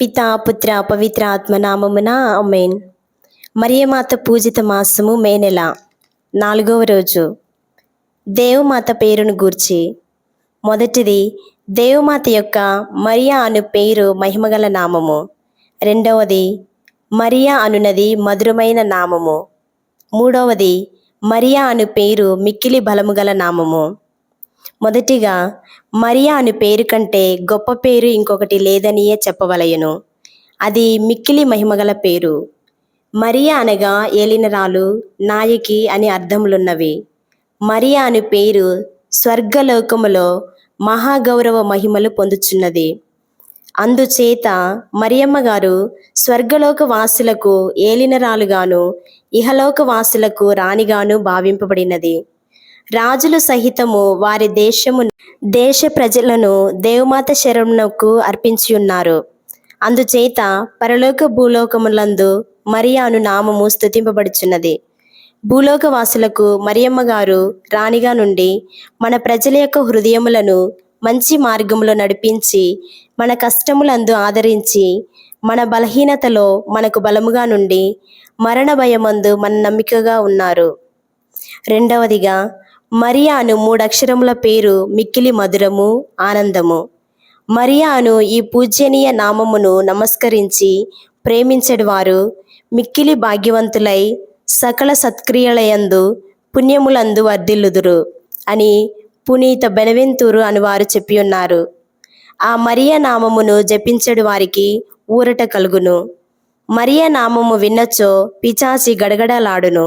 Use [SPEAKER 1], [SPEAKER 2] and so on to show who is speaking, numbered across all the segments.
[SPEAKER 1] పితా పుత్ర పవిత్ర ఆత్మ నామమున అమేన్ మరియమాత పూజిత మాసము మే నెల నాలుగవ రోజు. దేవమాత పేరును గూర్చి మొదటిది దేవమాత యొక్క మరియా అను పేరు మహిమగల నామము. రెండవది మరియా అనునది మధురమైన నామము. మూడవది మరియా అను పేరు మిక్కిలి బలము గల నామము. మొదటిగా మరియా అను పేరు కంటే గొప్ప పేరు ఇంకొకటి లేదనియే చెప్పవలయను అది మిక్కిలి మహిమగల పేరు. మరియా అనగా ఏలినరాలు నాయకి అని అర్థములున్నవి. మరియా అను పేరు స్వర్గలోకములో మహాగౌరవ మహిమలు పొందుచున్నది. అందుచేత మరియమ్మ గారు స్వర్గలోక వాసులకు ఏలినరాలుగాను ఇహలోక వాసులకు రాణిగాను భావింపబడినది. రాజులు సహితము వారి దేశము దేశ ప్రజలను దేవమాత శరణకు అర్పించి ఉన్నారు అందుచేత పరలోక భూలోకములందు మరియా అను నామము స్థుతింపబడుచున్నది భూలోకవాసులకు మరియమ్మ గారు రాణిగా నుండి మన ప్రజల యొక్క హృదయములను మంచి మార్గంలో నడిపించి మన కష్టములందు ఆదరించి మన బలహీనతలో మనకు బలముగా నుండి మరణ భయమందు మన నమ్మికగా ఉన్నారు. రెండవదిగా మరియా అను మూడక్షరముల పేరు మిక్కిలి మధురము ఆనందము. మరియా అను ఈ పూజ్యనీయ నామమును నమస్కరించి ప్రేమించడి వారు మిక్కిలి భాగ్యవంతులై సకల సత్క్రియలయందు పుణ్యములందు వర్ధిల్లుదురు అని పునీత బెనవెంతూరు అని వారు చెప్పి ఉన్నారు ఆ మరియ నామమును జపించడు వారికి ఊరట కలుగును. మరియ నామము విన్నచో పిచాచి గడగడలాడును.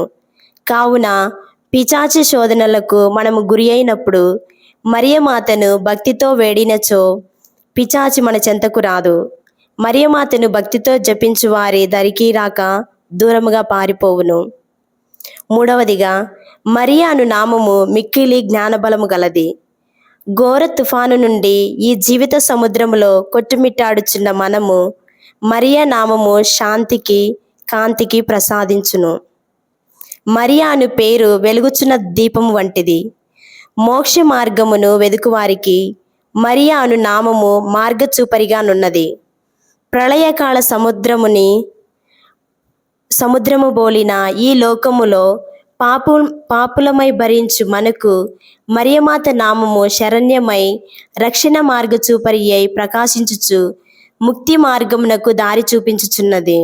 [SPEAKER 1] కావున పిచాచి శోధనలకు మనము గురి అయినప్పుడు మరియమాతను భక్తితో వేడినచో పిచాచి మన చెంతకు రాదు. మరియమాతను భక్తితో జపించు వారి దరికి రాక దూరముగా పారిపోవును. మూడవదిగా మరియా అను నామము మిక్కిలి జ్ఞానబలము గలది. ఘోర తుఫాను నుండి ఈ జీవిత సముద్రములో కొట్టుమిట్టాడుచున్న మనము మరియా నామము శాంతికి కాంతికి ప్రసాదించును. మరియా అను పేరు వెలుగుచున్న దీపము వంటిది. మోక్ష మార్గమును వెదుకువారికి మరియా అను నామము మార్గచూపరిగానున్నది. ప్రళయకాల సముద్రముని సముద్రము బోలిన ఈ లోకములో పాపు పాపులమై భరించు మనకు మరియమాత నామము శరణ్యమై రక్షణ మార్గ చూపరి అయి ప్రకాశించుచు ముక్తి మార్గమునకు దారి చూపించుచున్నది.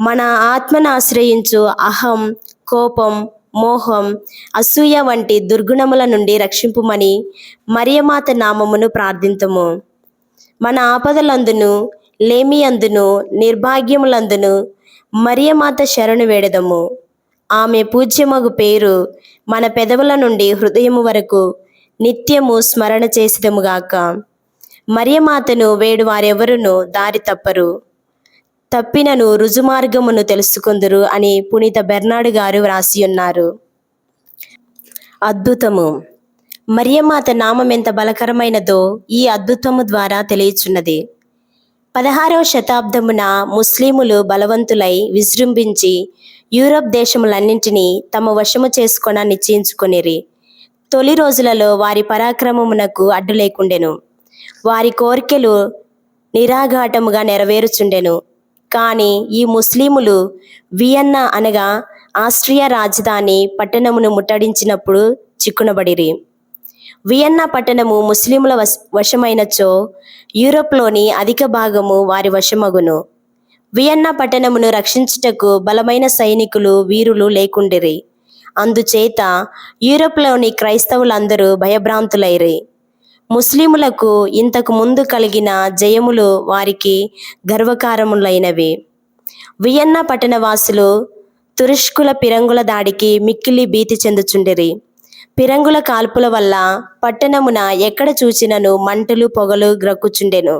[SPEAKER 1] మన ఆత్మను ఆశ్రయించు అహం కోపం మోహం అసూయ వంటి దుర్గుణముల నుండి రక్షింపుమని మరియమాత నామమును ప్రార్థింతము. మన ఆపదలందును లేమియందును నిర్భాగ్యములందును మరియమాత శరణు వేడదము. ఆమె పూజ్యమగు పేరు మన పెదవుల నుండి హృదయము వరకు నిత్యము స్మరణ చేసిదముగాక మరియమాతను వేడు వారెవరును దారి తప్పరు. తప్పినను రుజుమార్గమును తెలుసుకుందురు అని పునీత బెర్నాడు గారు వ్రాసి ఉన్నారు. అద్భుతము. మరియమాత నామం ఎంత బలకరమైనదో ఈ అద్భుతము ద్వారా తెలియచున్నది. పదహారవ శతాబ్దమున ముస్లిములు బలవంతులై విజృంభించి యూరప్ దేశములన్నింటినీ తమ వశము చేసుకొన నిశ్చయించుకొనిరి. తొలి రోజులలో వారి పరాక్రమమునకు అడ్డు లేకుండెను వారి కోరికలు నిరాఘాటముగా నెరవేరుచుండెను. కానీ ఈ ముస్లిములు వియన్నా అనగా ఆస్ట్రియా రాజధాని పట్టణమును ముట్టడించినప్పుడు చిక్కునబడిరి. వియన్నా పట్టణము ముస్లిముల వశ వశమైనచో యూరోప్లోని అధిక భాగము వారి వశమగును. వియన్నా పట్టణమును రక్షించుటకు బలమైన సైనికులు వీరులు లేకుండిరి. అందుచేత యూరోప్లోని క్రైస్తవులందరూ భయభ్రాంతులైరి. ముస్లిములకు ఇంతకు ముందు కలిగిన జయములు వారికి గర్వకారములైనవి వియన్నా పట్టణ వాసులు తురుష్కుల పిరంగుల దాడికి మిక్కిలి భీతి చెందుచుండిరి. పిరంగుల కాల్పుల వల్ల పట్టణమున ఎక్కడ చూచినను మంటలు పొగలు గ్రక్కుచుండెను.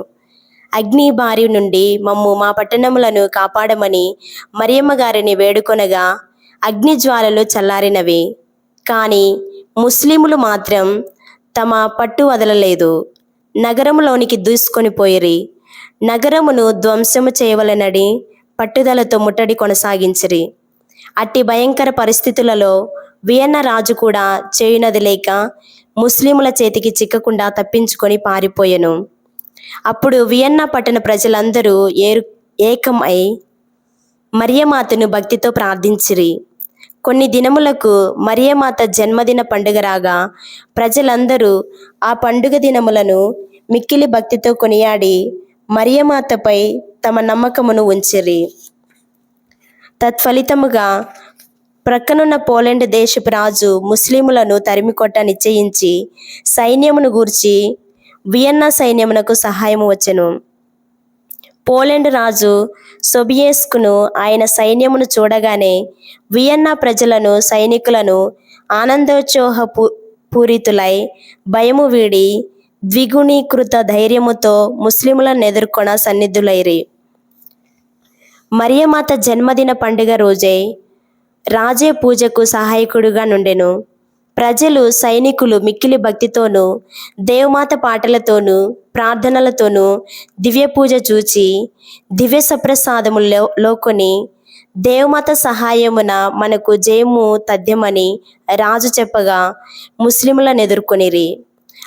[SPEAKER 1] అగ్ని బారి నుండి మమ్ము మా పట్టణములను కాపాడమని మరియమ్మ గారిని వేడుకొనగా అగ్ని జ్వాలలు చల్లారినవి. కానీ ముస్లిములు మాత్రం తమ పట్టు వదలలేదు. నగరములోనికి దూసుకొని పోయిరి. నగరమును ధ్వంసము చేయవలనడి పట్టుదలతో ముట్టడి కొనసాగించిరి. అట్టి భయంకర పరిస్థితులలో వియన్న రాజు కూడా చేయునది లేక ముస్లిముల చేతికి చిక్కకుండా తప్పించుకొని పారిపోయెను. అప్పుడు వియన్నా పట్టణ ప్రజలందరూ ఏరు ఏకమై మరియమాతను భక్తితో ప్రార్థించిరి. కొన్ని దినములకు మరియమాత జన్మదిన పండుగ రాగా ప్రజలందరూ ఆ పండుగ దినములను మిక్కిలి భక్తితో కొనియాడి మరియమాతపై తమ నమ్మకమును ఉంచిరి. తత్ఫలితముగా ప్రక్కనున్న పోలాండ్ దేశపు రాజు ముస్లిములను తరిమికొట్ట నిశ్చయించి సైన్యమును గూర్చి వియన్నా సైన్యమునకు సహాయము వచ్చెను. పోలాండ్ రాజు సొబియేస్కును ఆయన సైన్యమును చూడగానే వియన్నా ప్రజలను సైనికులను ఆనందోత్సోహ పూ- పూరితులై భయము వీడి ద్విగుణీకృత ధైర్యముతో ముస్లిములను ఎదుర్కొన సన్నిధులైరి. మరియమాత జన్మదిన పండుగ రోజే రాజే పూజకు సహాయకుడుగా నుండెను. ప్రజలు సైనికులు మిక్కిలి భక్తితోనూ దేవమాత పాటలతోనూ ప్రార్థనలతోనూ దివ్య పూజ చూచి దివ్య సప్రసాదములో లోకొని దేవమాత సహాయమున మనకు జయము తథ్యమని రాజు చెప్పగా ముస్లింలను ఎదుర్కొనిరి.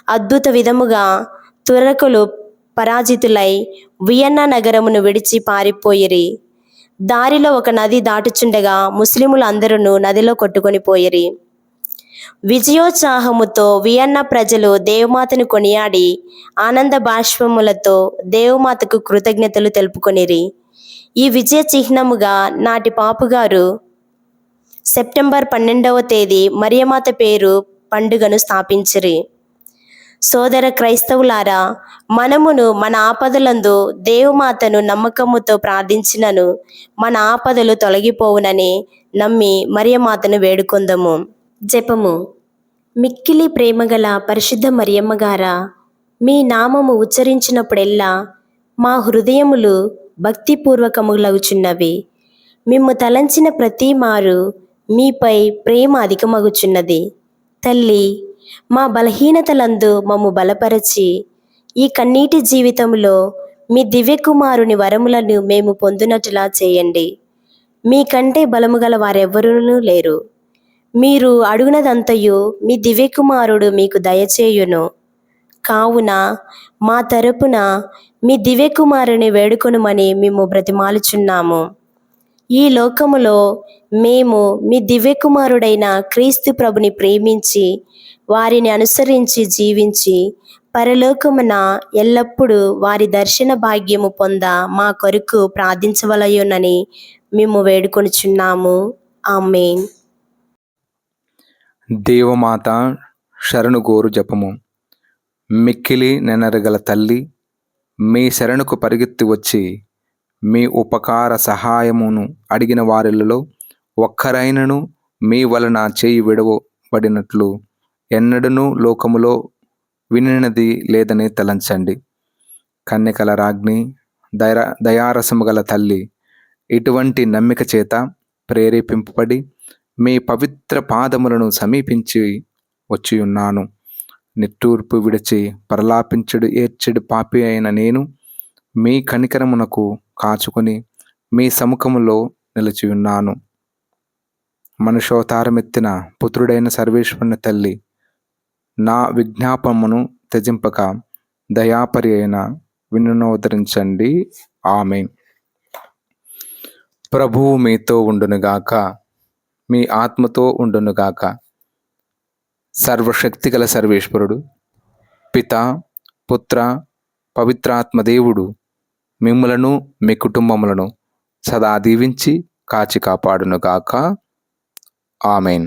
[SPEAKER 1] అద్భుత విధముగా తురకులు పరాజితులై వియన్నా నగరమును విడిచి పారిపోయిరి. దారిలో ఒక నది దాటుచుండగా ముస్లిములు అందరూ నదిలో కొట్టుకొని పోయిరి. విజయోత్సాహముతో వియన్నా ప్రజలు దేవమాతను కొనియాడి ఆనంద బాష్పములతో దేవమాతకు కృతజ్ఞతలు తెలుపుకొనిరి. ఈ విజయ చిహ్నముగా నాటి పాపుగారు సెప్టెంబర్ పన్నెండవ తేదీ మరియమాత పేరు పండుగను స్థాపించిరి. సోదర క్రైస్తవులారా మనమును మన ఆపదలందు దేవమాతను నమ్మకముతో ప్రార్థించినను మన ఆపదలు తొలగిపోవునని నమ్మి మరియమాతను వేడుకొందము. జపము. మిక్కిలి ప్రేమగల పరిశుద్ధ మరియమ్మగారా మీ నామము ఉచ్చరించినప్పుడెల్లా మా హృదయములు భక్తిపూర్వకములగుచున్నవి. మిమ్ము తలంచిన ప్రతి మారు మీపై ప్రేమ అధికమగుచున్నది. తల్లి మా బలహీనతలందు మమ్ము బలపరచి ఈ కన్నీటి జీవితంలో మీ దివ్యకుమారుని వరములను మేము పొందునట్లా చేయండి. మీకంటే బలము గల వారెవ్వరూ లేరు. మీరు అడుగునదంతయు మీ దివ్యకుమారుడు మీకు దయచేయును. కావున మా తరపున మీ దివ్యకుమారుని వేడుకొనుమని మేము బ్రతిమాలుచున్నాము. ఈ లోకములో మేము మీ దివ్యకుమారుడైన క్రీస్తు ప్రభుని ప్రేమించి వారిని అనుసరించి జీవించి పరలోకమున ఎల్లప్పుడూ వారి దర్శన భాగ్యము పొంద మా కొరకు ప్రార్థించవలయునని మేము వేడుకొనుచున్నాము. ఆమెన్.
[SPEAKER 2] దేవమాత శరణుగోరు జపము. మిక్కిలి నెనరగల తల్లి మీ శరణుకు పరిగెత్తి వచ్చి మీ ఉపకార సహాయమును అడిగిన వారిలో ఒక్కరైనను మీ వలన చేయి విడవబడినట్లు ఎన్నడనూ లోకములో వినినది లేదని తలంచండి. కన్యకల రాజ్ఞి దయ దయారసము గల తల్లి ఇటువంటి నమ్మిక చేత ప్రేరేపింపబడి మీ పవిత్ర పాదములను సమీపించి వచ్చి ఉన్నాను. నిట్టూర్పు విడిచి పరలాపించడు ఏడ్చెడు పాపి అయిన నేను మీ కనికరమునకు కాచుకొని మీ సముఖములో నిలిచి ఉన్నాను. మనుషోతారమెత్తిన పుత్రుడైన సర్వేశ్వరుని తల్లి నా విజ్ఞాపమును త్యజింపక దయాపరి అయిన వినునోదరించండి ఆమె ప్రభువు మీతో ఉండునుగాక. మీ ఆత్మతో ఉండునుగాక సర్వశక్తిగల సర్వేశ్వరుడు పిత పుత్ర పవిత్రాత్మ దేవుడు మిమ్ములను మీ కుటుంబములను సదా దీవించి కాచి కాపాడునుగాక ఆమెన్.